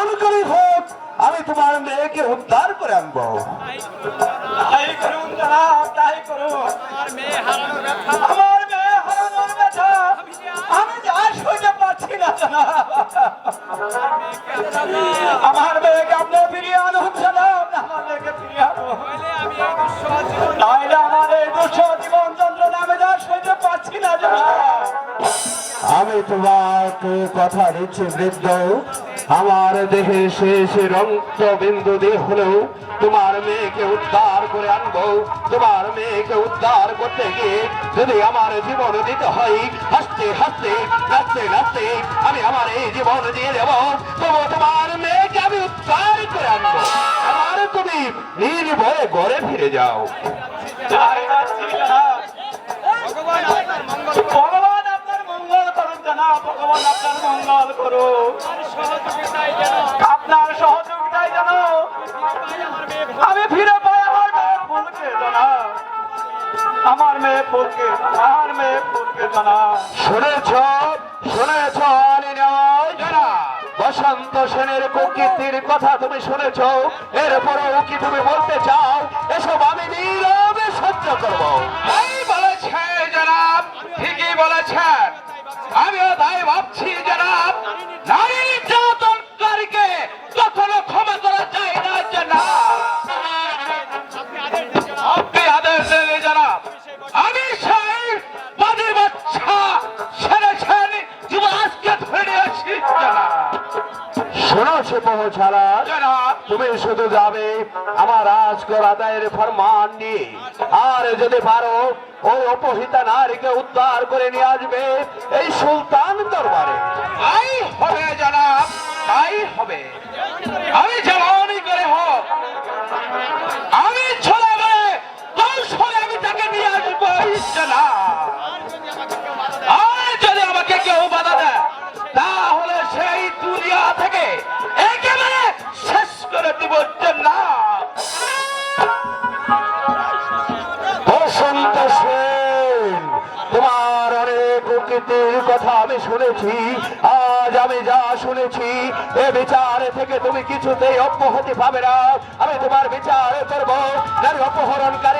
যেমন করে হোক আমি তোমার মেয়েকে উদ্ধার করে আনব। আমার মেয়ে হারানোর ব্যথা। আমি যা সইতে পারছি না। তোমাকে কথা দিচ্ছি বৃদ্ধ। আমার দেহের শেষ রক্ত বিন্দু দিয়ে হলেও তোমার মেয়েকে উদ্ধার করে আনব। তোমার মেয়েকে উদ্ধার করতে গিয়ে যদি আমার জীবন দিতে হয় হাসতে হাসতে নাচতে নাচতে আমি আমার এই জীবন দিয়ে দেবো। তবু তোমার মেয়েকে আমি উদ্ধার করে আনব। আমার তুমি নির্ভয়ে ঘরে ফিরে যাও। ভগবান। করুন ভগবান আপনার মঙ্গল করুন আপনার সহযোগিতায় যেন। আমি ফিরে পাই আমার মেয়ে ফুলকে জনাব আমার মেয়ে ফুলকে আমার মেয়ে ফুলকে জনাব শুনেছ শুনেছ জানা বসন্ত সেনের প্রকৃতির কথা তুমি শুনেছ। এরপরেও কি তুমি বলতে চাও? এসব আমি নীরবে সহ্য করব। বলেছে জনাব ঠিকই বলেছেন। আমিও তাই ভাবছি জনাব নারী নির্যাতনকারীকে কখনো ক্ষমা করা যায় না আপনি আদেশ দেবে আমি সেই বাচ্চা ধরে আসি জনাব তুমি শুধু যাবে আমার রাজকর আদায়ের ফরমান নিয়ে। আর যদি পারো ওই অপহিতা নারীকে উদ্ধার করে নিয়ে আসবে এই সুলতান দরবারে। তাই হবে জনাব তাই হবে। আমি যেমনই করে হোক। আমি কৌশলে আমি তাকে নিয়ে কেউ বাধা দেয় সেই থেকে শেষ করে দিব বসন্ত সেন তোমার প্রকৃতির কথা আমি শুনেছি, আজ আমি যা শুনেছি, এ বিচারে থেকে তুমি কিছুতেই অব্যাহতি পাবে না। আমি তোমার বিচার করব অপহরণকারী